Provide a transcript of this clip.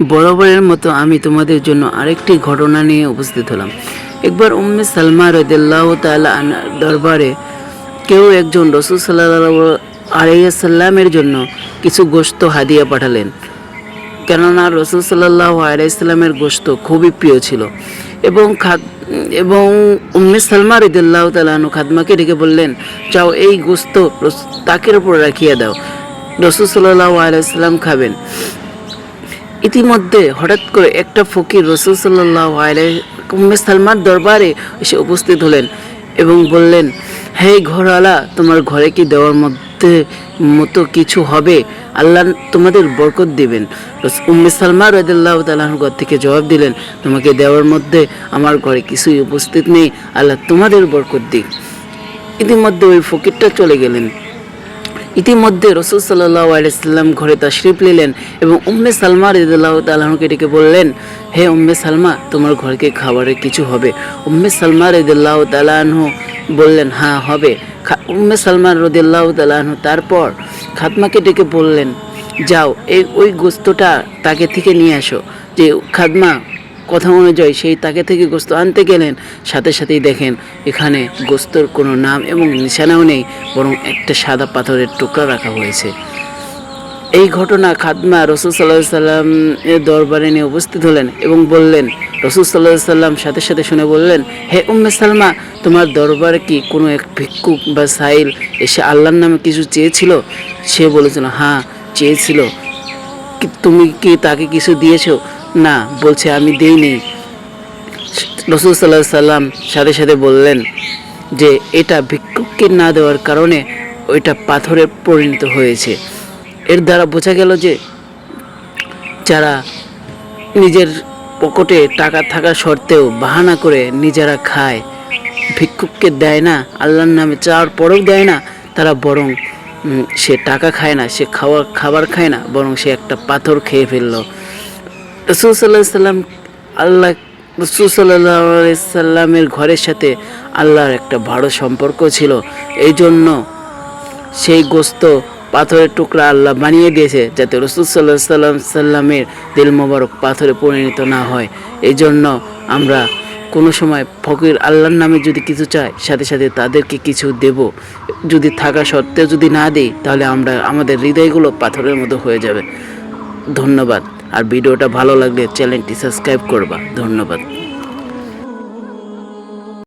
বরাবরের মতো আমি তোমাদের জন্য আরেকটি ঘটনা নিয়ে উপস্থিত হলাম। একবার উম্মে সালমা রদাল্লাহ তালা দরবারে কেউ একজন রসুল সাল্লাহ আলাইসাল্লামের জন্য কিছু গোস্ত হাদিয়া পাঠালেন। কেননা রসুল সাল্লাহ আলাইসাল্লামের গোস্ত খুবই প্রিয় ছিল এবং খাদ, এবং উম্মে সালমা রদুল্লাহ তালানু খাদমাকে ডেকে বললেন চাও এই গোস্ত তাকের উপর রাখিয়া দাও। রসুল সাল্লাহ আলাইসাল্লাম খাবেন। ইতিমধ্যে হঠাৎ করে একটা ফকির রসুল সাল্লাহ উম্মে সালমার দরবারে এসে উপস্থিত হলেন এবং বললেন, হে ঘরওয়ালা, তোমার ঘরে কি দেওয়ার মধ্যে মতো কিছু হবে? আল্লাহ তোমাদের বরকত দিবেন। উম্মে সালমা রদুল্লাহ তালাহর ঘর থেকে জবাব দিলেন, তোমাকে দেওয়ার মধ্যে আমার ঘরে কিছুই উপস্থিত নেই। আল্লাহ তোমাদের বরকত দিক। ইতিমধ্যে ওই ফকিরটা চলে গেলেন। ইতিমধ্যে রসুল সাল্লাহ আলাইসাল্লাম ঘরে তাশরিফ নিলেন এবং উম্মে সালমা রিদুল্লাহ তালাহকে ডেকে বললেন, হে উম্মে সালমা, তোমার ঘরকে খাবারে কিছু হবে। উম্মে সালমা রিদুল্লাহ তালাহ বললেন হ্যাঁ হবে। উম্মে সালমা রদুল্লাহ তালাহ তারপর খাতমাকে ডেকে বললেন, যাও, এই, ওই গোস্তটা তাকে থেকে নিয়ে আসো। যে খাদমা কথা অনুযায়ী সেই তাকে থেকে গোস্ত আনতে গেলেন। সাথে সাথেই দেখেন এখানে গোস্তর কোনো নাম এবং নিশানাও নেই, বরং একটা সাদা পাথরের টুকরা রাখা হয়েছে। এই ঘটনা খাদমা রসুল সাল্লাহ সাল্লাম এর দরবারে নিয়ে উপস্থিত হলেন এবং বললেন, রসুল সাল্লাহ সাল্লাম সাথে সাথে শুনে বললেন, হে উম্মে সালমা, তোমার দরবারে কি কোনো এক ভিক্ষুক বা সাইল এসে আল্লাহর নামে কিছু চেয়েছিল? সে বলেছিল হ্যাঁ চেয়েছিল। তুমি কি তাকে কিছু দিয়েছ? না, বলছে আমি দেইনি। রসুল সাল্লাহ সাল্লাম সাথে সাথে বললেন যে, এটা ভিক্ষুককে না দেওয়ার কারণে ওইটা পাথরে পরিণত হয়েছে। এর দ্বারা বোঝা গেল যে, যারা নিজের পকেটে টাকা থাকা সত্ত্বেও বাহানা করে নিজেরা খায়, ভিক্ষুককে দেয় না, আল্লাহর নামে চাওয়ার পরেও দেয় না, তারা বরং সে টাকা খায় না, সে খাওয়া, খাবার খায় না, বরং সে একটা পাথর খেয়ে ফেলল। রসুল সাল্লাম, আল্লাহ, রসুল সাল্লাহ সাল্লামের ঘরের সাথে আল্লাহর একটা ভালো সম্পর্ক ছিল। এই জন্য সেই গোস্ত, পাথরের টুকরা আল্লাহ বানিয়ে দিয়েছে যাতে রসুল সাল্লাহ সাল্লাম, সাল্লামের দিল মোবারক পাথরে পরিণত না হয়। এই জন্য আমরা কোনো সময় ফকির আল্লাহর নামে যদি কিছু চাই, সাথে সাথে তাদেরকে কিছু দেব। যদি থাকা সত্ত্বেও যদি না দিই, তাহলে আমরা, আমাদের হৃদয়গুলো পাথরের মতো হয়ে যাবে। ধন্যবাদ। আর ভিডিওটা ভালো লাগলে চ্যানেলটি সাবস্ক্রাইব করবা। ধন্যবাদ।